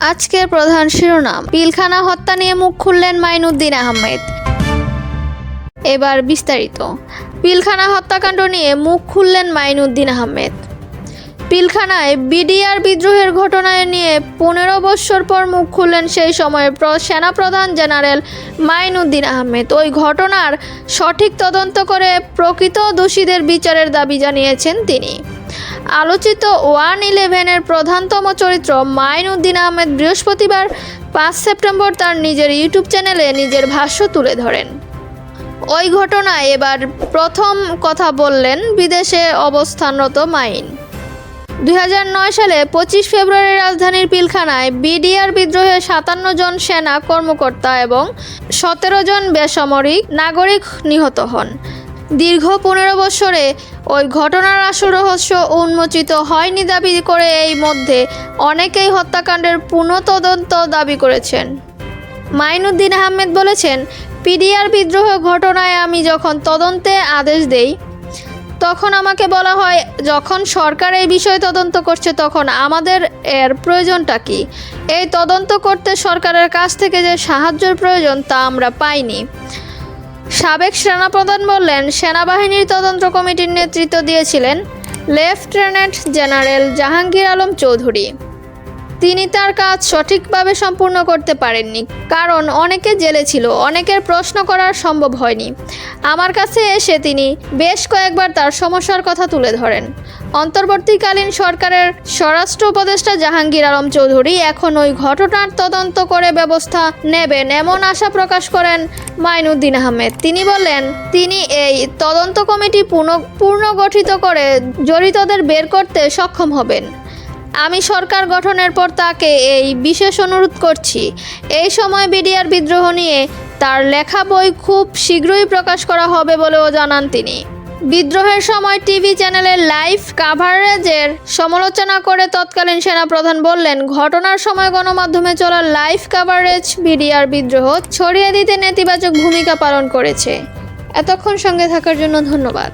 আজকের প্রধান শিরোনাম, পিলখানা হত্যা নিয়ে মুখ খুললেন মাইনুদ্দিন আহমেদ। এবার বিস্তারিত, পিলখানা হত্যাকাণ্ড নিয়ে মুখ খুললেন মাইনুদ্দিন আহমেদ। পিলখানায় বিডিআর বিদ্রোহের ঘটনায় নিয়ে পনেরো বৎসর পর মুখ খুললেন সেই সময়ের প্র- সেনাপ্রধান জেনারেল মাইনুদ্দিন আহমেদ। ওই ঘটনার সঠিক তদন্ত করে প্রকৃত দোষীদের বিচারের দাবি জানিয়েছেন তিনি। আলোচিত ওয়ান ইলেভেনের প্রধানতম চরিত্র মাইনুদ্দিন আহমেদ বৃহস্পতিবার পাঁচ সেপ্টেম্বর তার নিজের ইউটিউব চ্যানেলে নিজের ভাষ্য তুলে ধরেন। ওই ঘটনায় এবার প্রথম কথা বললেন বিদেশে অবস্থানরত মাইন। দুই হাজার নয় সালে পঁচিশ ফেব্রুয়ারি রাজধানীর পিলখানায় বিডিআর বিদ্রোহে সাতান্ন জন সেনা কর্মকর্তা এবং সতেরো জন বেসামরিক নাগরিক নিহত হন। দীর্ঘ পনেরো বছরে ওই ঘটনার আসল রহস্য উন্মোচিত হয়নি দাবি করে এই মধ্যে অনেকেই হত্যাকাণ্ডের পুনঃতদন্ত দাবি করেছেন। মাইনুদ্দিন আহমেদ বলেছেন, পিডিআর বিদ্রোহ ঘটনায় আমি যখন তদন্তে আদেশ দেই, তখন আমাকে বলা হয়, যখন সরকার এই বিষয়ে তদন্ত করছে তখন আমাদের এর প্রয়োজনটা কি? এই তদন্ত করতে সরকারের কাছ থেকে যে সাহায্যের প্রয়োজন তা আমরা পাইনি। সাবেক সেনাপ্রধান বললেন সেনাবাহিনীর তদন্ত কমিটির নেতৃত্ব দিয়েছিলেন লেফটেন্যান্ট জেনারেল জাহাঙ্গীর আলম চৌধুরী। তিনি তার কাজ সঠিকভাবে সম্পূর্ণ করতে পারেননি, কারণ অনেকে জেলে ছিল, অনেকের প্রশ্ন করার সম্ভব হয়নি। আমার কাছে এসে তিনি বেশ কয়েকবার তার সমস্যার কথা তুলে ধরেন। অন্তর্বর্তীকালীন সরকারের স্বরাষ্ট্র উপদেষ্টা জাহাঙ্গীর আলম চৌধুরী এখন ওই ঘটনার তদন্ত করে ব্যবস্থা নেবেন এমন আশা প্রকাশ করেন মাইনুদ্দিন আহমেদ। তিনি বললেন, তিনি এই তদন্ত কমিটি পুনঃ, পুনর্গঠিত করে জড়িতদের বের করতে সক্ষম হবেন। আমি সরকার গঠনের পর তাকে এই বিশেষ অনুরোধ করছি। এই সময় বিডিআর বিদ্রোহ নিয়ে তার লেখা বই খুব শীঘ্রই প্রকাশ করা হবে বলেও জানান তিনি। বিদ্রোহের সময় টিভি চ্যানেলের লাইভ কাভারেজের সমালোচনা করে তৎকালীন সেনাপ্রধান বললেন, ঘটনার সময় গণমাধ্যমে চলা লাইভ কাভারেজ বিডিআর বিদ্রোহ ছড়িয়ে দিতে নেতিবাচক ভূমিকা পালন করেছে। এতক্ষণ সঙ্গে থাকার জন্য ধন্যবাদ।